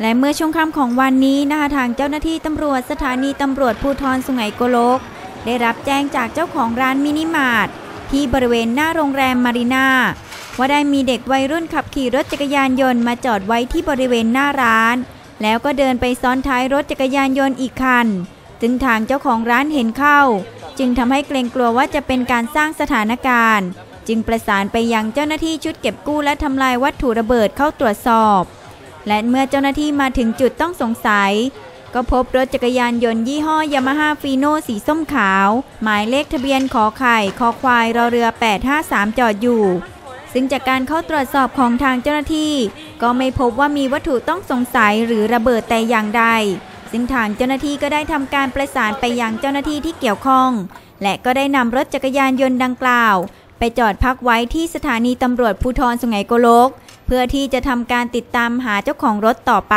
และเมื่อช่วงค่ำของวันนี้นะคะทางเจ้าหน้าที่ตำรวจสถานีตำรวจภูธรสุไหงโกลก ได้รับแจ้งจากเจ้าของร้านมินิมาร์ทที่บริเวณหน้าโรงแรมมารีนาว่าได้มีเด็กวัยรุ่นขับขี่รถจักรยานยนต์มาจอดไว้ที่บริเวณหน้าร้าน แล้วก็เดินไปซ้อนท้ายรถจักรยานยนต์อีกคันจึงทางเจ้าของร้านเห็นเข้า จึงทำให้เกรงกลัวว่าจะเป็นการสร้างสถานการณ์ จึงประสานไปยังเจ้าหน้าที่ชุดเก็บกู้และทำลายวัตถุระเบิดเข้าตรวจสอบ และเมื่อเจ้าหน้าที่มาถึงจุดต้องสงสัย ก็พบรถจักรยานยนต์ยี่ห้อยามาฮ่าฟีโนสีส้มขาว หมายเลขทะเบียนขอไข่คอควายรอเรือ 853 จอดอยู่ ซึ่งจากการเข้าตรวจสอบของทางเจ้าหน้าที่ ก็ไม่พบว่ามีวัตถุต้องสงสัยหรือระเบิดแต่อย่างใด ซึ่งทางเจ้าหน้าที่ก็ได้ทำการประสานไปยังเจ้าหน้าที่ที่เกี่ยวข้อง และก็ได้นำรถจักรยานยนต์ดังกล่าว ไปจอดพักไว้ที่สถานีตำรวจภูธรสุไหงโกลก พื่อที่จะทำการติดตามหาเจ้าของรถต่อไป